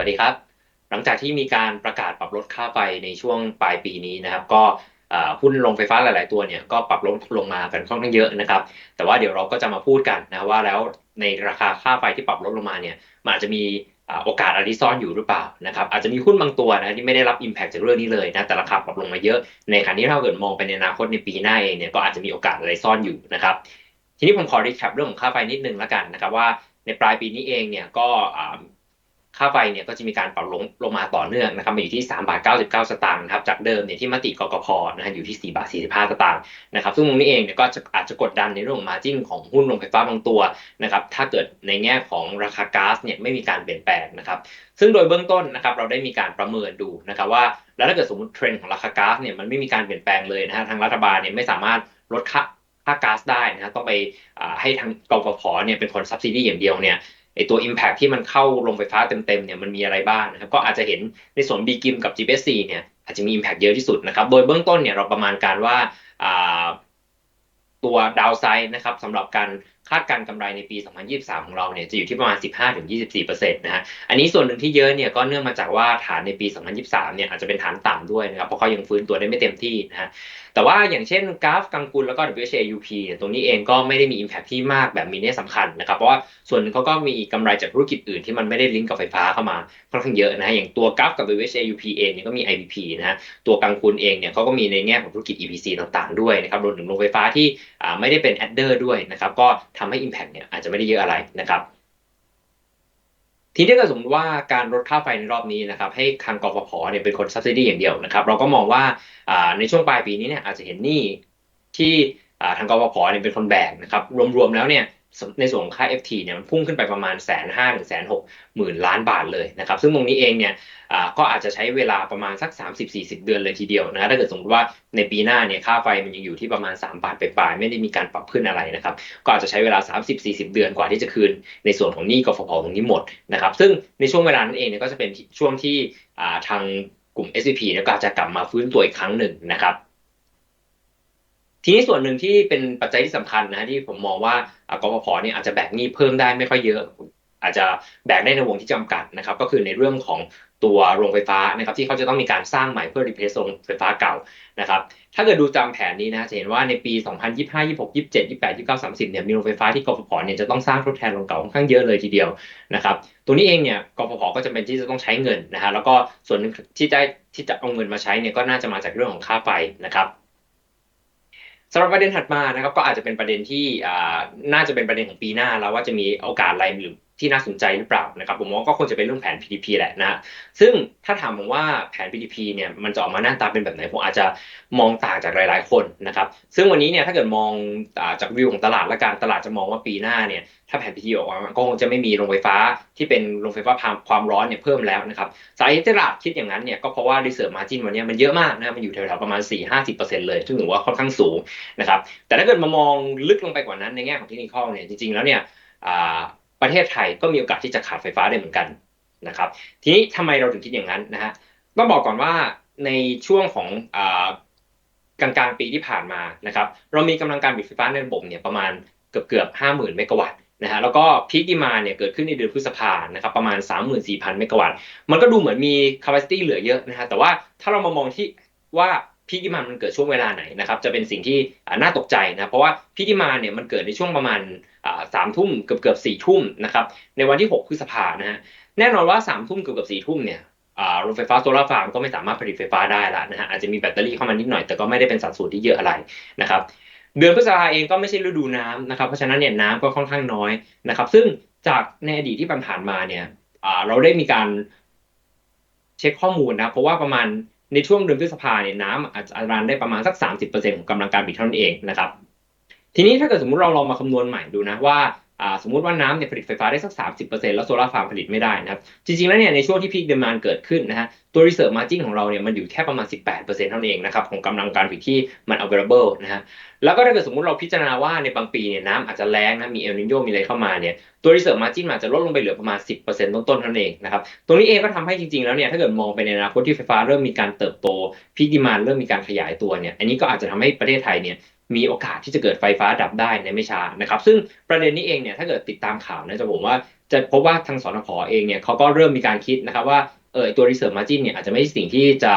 วัสดีครับ หลังจากที่มีการประกาศปรับลดค่าไฟในช่วงปลายปีนี้นะครับ ก็หุ้นโรงไฟฟ้าหลาย ๆ ตัวเนี่ยก็ปรับลดลงมากันค่อนข้างเยอะนะครับ แต่ว่าเดี๋ยวเราก็จะมาพูดกันนะว่าแล้วในราคาค่าไฟที่ปรับลดลงมาเนี่ยมันอาจจะมีโอกาสอะไรที่ซ่อนอยู่หรือเปล่านะครับอาจจะมีหุ้นบางตัวนะที่ไม่ได้รับ Impact จากเรื่องนี้เลยนะแต่ราคาปรับลงมาเยอะ ในขณะที่ถ้าเกิดมองไปในอนาคตในปีหน้าเองเนี่ยก็อาจจะมีโอกาสอะไรซ่อนอยู่นะครับทีนี้ผมขอรีแคปเรื่องของค่าไฟนิดนึงแล้วกันนะครับว่าในปลายปีนี้เองเนี่ยก็ ค่าไฟเนี่ยก็จะมีการปรับลงลงมาต่อเนื่องนะครับมาอยู่ที่3บาท99 สตางค์นะครับจากเดิมเนี่ยที่มติกกพนะฮะอยู่ที่4บาท45 สตางค์นะครับซึ่งตรงนี้เองเนี่ยก็จะอาจจะกดดันในเรื่องของมาจิ้นของหุ้นโรงไฟฟ้าบางตัวนะครับถ้าเกิดในแง่ของราคาก๊าซเนี่ยไม่มีการเปลี่ยนแปลงนะครับซึ่งโดยเบื้องต้นนะครับเราได้มีการประเมินดูนะครับว่าแล้วถ้าเกิดสมมติเทรนด์ของราคาก๊าซเนี่ยมันไม่มีการเปลี่ยนแปลงเลยนะฮะทางรัฐบาลเนี่ยไม่สามารถลดค่าค่าก๊าซได้นะฮะต้องไปให้ทางกฟผเนี่ยเป็นคนซับซิดีอย่างเดียวเนี่ย ไอตัว Impact ที่มันเข้าโรงไฟฟ้าเต็มๆเนี่ยมันมีอะไรบ้างนะครับ ก็อาจจะเห็นในส่วน B กิมกับ GPSC เนี่ยอาจจะมี Impact เยอะที่สุดนะครับ โดยเบื้องต้นเนี่ยเราประมาณการว่าตัวดาวไซด์นะครับสำหรับการคาดการกำไรในปี 2023 ของเราเนี่ยจะอยู่ที่ประมาณ 15-24%นะฮะ อันนี้ส่วนหนึ่งที่เยอะเนี่ยก็เนื่องมาจากว่าฐานในปี 2023 เนี่ยอาจจะเป็นฐานต่ำด้วยนะครับเพราะเขายังฟื้นตัวได้ไม่เต็มที่นะฮะแต่ว่าอย่างเช่นกราฟกังกุลแล้วก็ WHA UP เนี่ยตรงนี้เองก็ไม่ได้มี Impact ที่มากแบบมีนัยสำคัญนะครับ เพราะว่าส่วนเขาก็มีกำไรจากธุรกิจอื่นที่มันไม่ได้ลิงก์กับไฟฟ้าเข้ามาค่อนข้างเยอะนะฮะอย่างตัวกราฟกับ WHA UP เองเนี่ยก็มี IPP นะฮะตัวกังกุลเองเนี่ยเขาก็มีในแง่ของธุรกิจ EPC ต่างๆด้วยนะครับรวมถึงโรงไฟฟ้าที่ไม่ได้เป็น adder ด้วยนะครับก็ทำให้ Impact เนี่ยอาจจะไม่ได้เยอะอะไรนะครับ ทีนี้ถ้าสมมติว่าการลดค่าไฟในรอบนี้นะครับให้ทางกฟผเนี่ยเป็นคนซับซิดีอย่างเดียวนะครับ เราก็มองว่าในช่วงปลายปีนี้เนี่ยอาจจะเห็นหนี้ที่ทางกฟผเนี่ยเป็นคนแบกนะครับรวมๆแล้วเนี่ย ในส่วนของค่า FT เนี่ยมันพุ่งขึ้นไปประมาณแสนห้าถึงแสนหกหมื่นล้านบาทเลยนะครับ ซึ่งตรงนี้เองเนี่ยก็อาจจะใช้เวลาประมาณสัก 30-40 เดือนเลยทีเดียวนะถ้าเกิดสมมติว่าในปีหน้าเนี่ยค่าไฟมันยังอยู่ที่ประมาณ 3 บาทไปปลายไม่ได้มีการปรับขึ้นอะไรนะครับ ก็อาจจะใช้เวลา 30-40 เดือนกว่าที่จะคืน ในส่วนของหนี้กฟผตรงนี้หมดนะครับ ซึ่งในช่วงเวลานั้นเองเนี่ยก็จะเป็นช่วงที่ทางกลุ่ม SVP เนี่ยก็จะกลับมาฟื้นตัวอีกครั้งหนึ่งนะครับ ทีนี้ส่วนหนึ่งที่เป็นปัจจัยที่สำคัญนะที่ผมมองว่ากฟผเนี่ยอาจจะแบกหนี้เพิ่มได้ไม่ค่อยเยอะ อาจจะแบกได้ในวงที่จำกัดนะครับ ก็คือในเรื่องของตัวโรงไฟฟ้านะครับที่เขาจะต้องมีการสร้างใหม่เพื่อรีเพลซโรงไฟฟ้าเก่านะครับถ้าเกิดดูจำแผนนี้นะจะเห็นว่าในปี 2025 26 27 28 29 30เนี่ยมีโรงไฟฟ้าที่กฟผเนี่ยจะต้องสร้างทดแทนโรงเก่าค่อนข้างเยอะเลยทีเดียวนะครับตัวนี้เองเนี่ยกฟผก็จะเป็นที่จะต้องใช้เงินนะฮะแล้วก็ส่วนนึงที่จะที่จะเอาเงินมาใช้เนี่ยก็น่าจะมาจากเรื่องของค่าไฟนะครับ สำหรับประเด็นถัดมานะครับก็อาจจะเป็นประเด็นที่น่าจะเป็นประเด็นของปีหน้าแล้วว่าจะมีโอกาสอะไรหรือ ที่น่าสนใจหรือเปล่านะครับผมว่าก็คงจะเป็นเรื่องแผน PDP แหละนะซึ่งถ้าถามผมว่าแผน PDP เนี่ยมันจะออกมาหน้าตาเป็นแบบไหนผมอาจจะมองต่างจากหลาย ๆ คนนะครับซึ่งวันนี้เนี่ยถ้าเกิดมองจากวิวของตลาดและการตลาดจะมองว่าปีหน้าเนี่ยถ้าแผน PDP ออกมาก็คงจะไม่มีโรงไฟฟ้าที่เป็นโรงไฟฟ้าความร้อนเนี่ยเพิ่มแล้วนะครับสาเหตุตลาดคิดอย่างนั้นเนี่ยก็เพราะว่า reserve margin วันนี้มันเยอะมากนะมันอยู่แถวๆประมาณ 4-50%เลยซึ่งถือว่าค่อนข้างสูงนะครับแต่ถ้าเกิดมามองลึกลงไปกว่านั้นในแง่ของเทคนิคเนี่ยจริงๆแล้วเนี่ย ประเทศไทยก็มีโอกาสที่จะขาดไฟฟ้าได้เหมือนกันนะครับ ทีนี้ทำไมเราถึงคิดอย่างนั้นนะฮะต้องบอกก่อนว่าในช่วงของกลางกลางปีที่ผ่านมานะครับ เรามีกำลังการผลิตไฟฟ้าในระบบเนี่ยประมาณเกือบเกือบห้าหมื่นเมกะวัตต์นะฮะแล้วก็พีคดีมาเนี่ยเกิดขึ้นในเดือนพฤษภานะครับประมาณ 34,000 เมกะวัตต์ มันก็ดูเหมือนมี capacity เหลือเยอะนะฮะแต่ว่าถ้าเรามามองที่ว่า พีคดีมามันเกิดช่วงเวลาไหนนะครับจะเป็นสิ่งที่น่าตกใจนะเพราะว่าพีคดีมาเนี่ยมันเกิดในช่วงประมาณสามทุ่มเกือบเกือบสี่ทุ่มนะครับในวันที่ 6 พฤษภานะฮะแน่นอนว่าสามทุ่มเกือบเกือบสี่ทุ่มเนี่ยโรงไฟฟ้าโซลาร์ฟาร์มก็ไม่สามารถผลิตไฟฟ้าได้ละนะฮะอาจจะมีแบตเตอรี่เข้ามานิดหน่อยแต่ก็ไม่ได้เป็นสัดส่วนที่เยอะอะไรนะครับเดือนพฤษภาเองก็ไม่ใช่ฤดูน้ำนะครับเพราะฉะนั้นเนี่ยน้ำก็ค่อนข้างน้อยนะครับ ซึ่งจากในอดีตที่ผ่านมาเนี่ยเราได้มีการเช็คข้อมูลนะเพราะว่าประมาณ ในช่วงเดือนพฤษภาเนี่ยน้ำอาจจะรันได้ประมาณสัก 30%ของกำลังการผลิตเท่านั้นเองนะครับ ทีนี้ถ้าเกิดสมมติเราลองมาคำนวณใหม่ดูนะว่า สมมติว่าน้ำเนี่ยผลิตไฟฟ้าได้สัก 30%แล้วโซลาร์ฟาร์มผลิตไม่ได้นะครับจริงๆแล้วเนี่ยในช่วงที่พีคเดมานเกิดขึ้นนะฮะตัวรีเซิร์ฟมาจิ้นของเราเนี่ยมันอยู่แค่ประมาณ 18%เท่านั้นเองนะครับของกำลังการผลิตที่มัน available นะฮะแล้วก็ถ้าเกิดสมมติเราพิจารณาว่าในบางปีเนี่ยน้ำอาจจะแรงนะมีเอลนิโยมีอะไรเข้ามาเนี่ยตัวรีเซิร์ฟมาจิ้นอาจจะลดลงไปเหลือประมาณ 10%ต้นๆเท่านั้นเองนะครับตรงนี้เองก็ทำให้จริงๆแล้วเนี่ยถ้าเกิดมองไปในอนาคตที่ไฟฟ้าเริ่มมีการเติบโตพีคดีมานเริ่มมีการขยายตัวเนี่ยอันนี้ก็อาจจะทำให้ประเทศไทยเนี่ย มีโอกาสที่จะเกิดไฟฟ้าดับได้ในไม่ช้านะครับ ซึ่งประเด็นนี้เองเนี่ยถ้าเกิดติดตามข่าวนะจะผมว่าจะพบว่าทางสนพเองเนี่ยเขาก็เริ่มมีการคิดนะครับว่าเออตัว reserve margin เนี่ยอาจจะไม่ใช่สิ่งที่จะ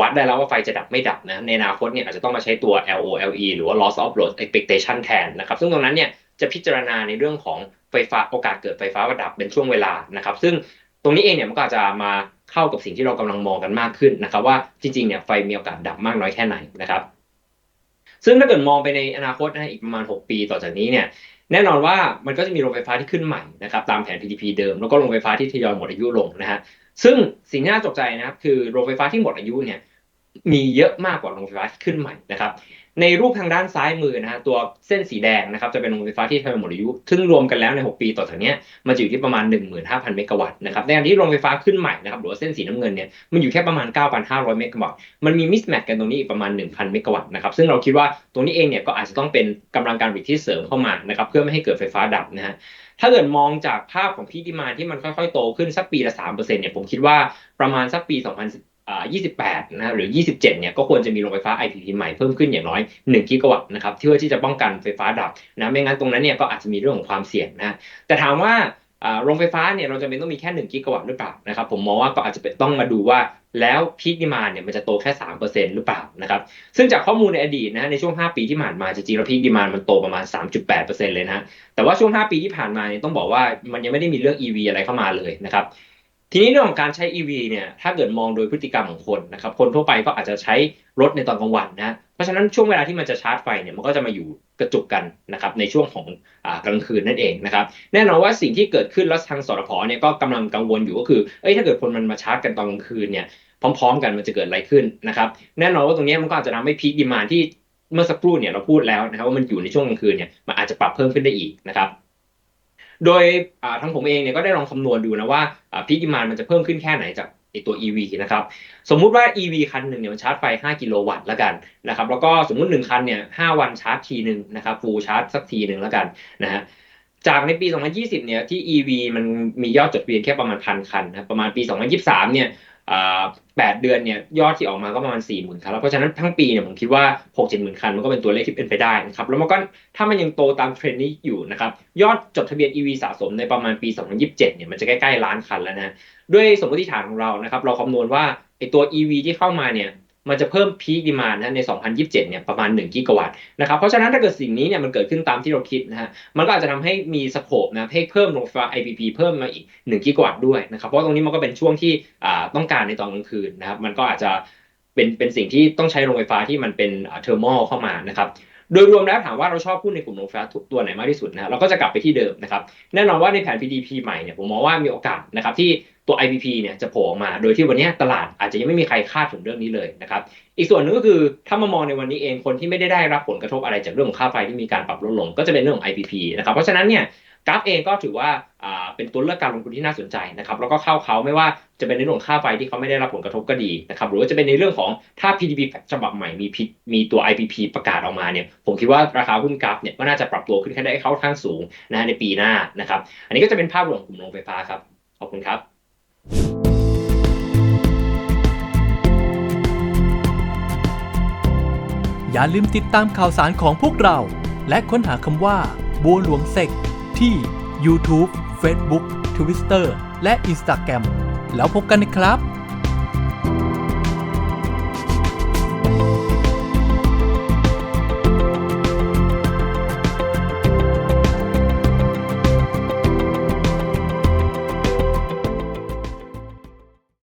วัดได้แล้วว่าไฟจะดับไม่ดับนะในอนาคตเนี่ยอาจจะต้องมาใช้ตัว LOLE หรือว่า loss of load expectation แทนนะครับ ซึ่งตรงนั้นเนี่ยจะพิจารณาในเรื่องของไฟฟ้าโอกาสเกิดไฟฟ้าระดับเป็นช่วงเวลานะครับ ซึ่งตรงนี้เองเนี่ยมันก็อาจจะมาเข้ากับสิ่งที่เรากำลังมองกันมากขึ้นนะครับ ว่าจริงๆเนี่ยไฟมีโอกาสดับมากน้อยแค่ไหนนะครับ ซึ่งถ้าเกิดมองไปในอนาคตนะอีกประมาณ 6 ปีต่อจากนี้เนี่ยแน่นอนว่ามันก็จะมีโรงไฟฟ้าที่ขึ้นใหม่นะครับตามแผน PDP เดิม แล้วก็โรงไฟฟ้าที่ทยอยหมดอายุลงนะฮะซึ่งสิ่งที่น่าตกใจนะครับคือโรงไฟฟ้าที่หมดอายุเนี่ย มีเยอะมากกว่าโรงไฟฟ้าที่ขึ้นใหม่นะครับ ในรูปทางด้านซ้ายมือนะฮะตัวเส้นสีแดงนะครับจะเป็นโรงไฟฟ้าที่ทยอยหมดอายุซึ่งรวมกันแล้วใน 6 ปีต่อจากนี้มันจะอยู่ที่ประมาณ 15,000 เมกะวัตต์นะครับในขณะที่โรงไฟฟ้าขึ้นใหม่นะครับหรือว่าเส้นสีน้ำเงินเนี่ยมันอยู่แค่ประมาณ 9,500 เมกะวัตต์มันมีมิสแมทกันตรงนี้อีกประมาณ 1,000 เมกะวัตต์นะครับซึ่งเราคิดว่าตรงนี้เองเนี่ยก็อาจจะต้องเป็นกำลังการผลิตที่เสริมเข้ามานะครับเพื่อไม่ให้เกิดไฟฟ้าดับนะฮะถ้าเกิดมองจากภาพของพีดีมาที่มันค่อยๆ โตขึ้นสักปีละ3%เนี่ยผมคิดว่าประมาณสักปี 2010 28 นะหรือ 27 เนี่ยก็ควรจะมีโรงไฟฟ้า IPP ใหม่เพิ่มขึ้นอย่างน้อย 1 กิกะวัตต์นะครับเพื่อที่จะป้องกันไฟฟ้าดับนะไม่งั้นตรงนั้นเนี่ยก็อาจจะมีเรื่องของความเสี่ยงนะแต่ถามว่าโรงไฟฟ้าเนี่ยเราจะเป็นต้องมีแค่ 1 กิกะวัตต์หรือเปล่านะครับผมมองว่าก็อาจจะเป็นต้องมาดูว่าแล้วพีคดีมาเนี่ยมันจะโตแค่ 3%หรือเปล่านะครับซึ่งจากข้อมูลในอดีตนะในช่วง 5 ปีที่ผ่านมาจริงๆแล้วพีคดีมามันโตประมาณ 3.8%เลยนะแต่ว่าช่วง 5 ปีที่ผ่านมาเนี่ยต้องบอกว่ามันยังไม่ได้มีเรื่อง EV อะไรเข้ามาเลยนะครับ ทีนี้เรื่องของการใช้ EV เนี่ยถ้าเกิดมองโดยพฤติกรรมของคนนะครับคนทั่วไปก็อาจจะใช้รถในตอนกลางวันนะเพราะฉะนั้นช่วงเวลาที่มันจะชาร์จไฟเนี่ยมันก็จะมาอยู่กระจุกกันนะครับในช่วงของอกลางคืนนั่นเองนะครับแน่นอนว่าสิ่งที่เกิดขึ้นแล้วทางสรพเนี่ยก็กำลังกังวลอยู่ก็คือเอ้ยถ้าเกิดคนมันมาชาร์จกันตอนกลางคืนเนี่ยพร้อม ๆ กันมันจะเกิดอะไรขึ้นนะครับแน่นอนว่าตรงนี้มันก็อาจจะทำให้พีคดีมานที่เมื่อสักครู่เนี่ยเราพูดแล้วนะครับว่ามันอยู่ในช่วงกลางคืนเนี่ยมันอาจจะปรับเพิ่มขึ้นได้อีกนะครับ โดยทั้งผมเองเนี่ยก็ได้ลองคำนวณดูนะว่าพีคดีมานมันจะเพิ่มขึ้นแค่ไหนจากตัว EV นะครับ สมมุติว่า EV คันหนึ่งเนี่ยมันชาร์จไฟ 5 กิโลวัตต์แล้วกันนะครับ แล้วก็สมมุติ 1 คันเนี่ย 5 วันชาร์จทีหนึ่งนะครับฟูลชาร์จสักทีหนึ่งแล้วกันนะฮะ จากในปี 2020 เนี่ยที่ EV มันมียอดจดทะเบียนแค่ประมาณพันคันนะ ประมาณปี 2023 เนี่ย แปดเดือนเนี่ยยอดที่ออกมาก็ประมาณ4ี่หมื่นคันแล้วเพราะฉะนั้นทั้งปีเนี่ยผมคิดว่า6กเจ็ดหมื่นคันมันก็เป็นตัวเลขที่เป็นไปได้นะครับแล้วมันก็ถ้ามันยังโตตามเทรนด์นี้อยู่นะครับยอดจดทะเบียน EV สะสมในประมาณปี 2027เนี่ยมันจะใกล้ๆล้านคันแล้วนะด้วยสมมติฐานของเรานะครับเราคำนวณว่าไอตัว EV ที่เข้ามาเนี่ย มันจะเพิ่มพีคดีมานะใน 2027 เนี่ยประมาณ 1 กิกะวัตต์นะครับเพราะฉะนั้นถ้าเกิดสิ่งนี้เนี่ยมันเกิดขึ้นตามที่เราคิดนะฮะมันก็อาจจะทำให้มีสโคปนะให้เพิ่มโรงไฟฟ้า IPP เพิ่มมาอีก 1 กิกะวัตต์ด้วยนะครับเพราะตรงนี้มันก็เป็นช่วงที่ต้องการในตอนกลางคืนนะครับมันก็อาจจะเป็นเป็นสิ่งที่ต้องใช้โรงไฟฟ้าที่มันเป็นเทอร์มอลเข้ามานะครับโดยรวมแล้วถามว่าเราชอบหุ้นในกลุ่มโรงไฟฟ้าตัวไหนมากที่สุดนะเราก็จะกลับไปที่เดิมนะครับแน่นอนว่าในแผน PDP ใหม่เนี่ยผมมองว่ามีโอกาสนะครับที่ ตัว IPP เนี่ยจะโผล่ออกมา โดยที่วันนี้ตลาดอาจจะยังไม่มีใครคาดถึงเรื่องนี้เลยนะครับ อีกส่วนหนึ่งก็คือถ้ามามองในวันนี้เองคนที่ไม่ได้ได้รับผลกระทบอะไรจากเรื่องของค่าไฟที่มีการปรับลดลง ก็จะเป็นเรื่องของ IPP นะครับ เพราะฉะนั้นเนี่ยกราฟเองก็ถือว่าเป็นตัวเลือกการลงทุนที่น่าสนใจนะครับแล้วก็เข้าเขาไม่ว่าจะเป็นในเรื่องค่าไฟที่เขาไม่ได้รับผลกระทบก็ดีนะครับหรือว่าจะเป็นในเรื่องของถ้า PDP ฉบับใหม่มีมีตัว IPP ประกาศออกมาเนี่ยผมคิดว่าราคาหุ้นกราฟเนี่ยก็น่าจะปรับตัวขึ้นแค่ได้เข้าข้างสูงนะในปีหน้านะครับอันนี้ก็จะเป็นภาพรวมกลุ่มโรงไฟฟ้าครับขอบคุณครับ อย่าลืมติดตามข่าวสารของพวกเรา และค้นหาคำว่า บัวหลวงเซกที่ YouTube Facebook Twitter และ Instagram แล้วพบกันนะครับ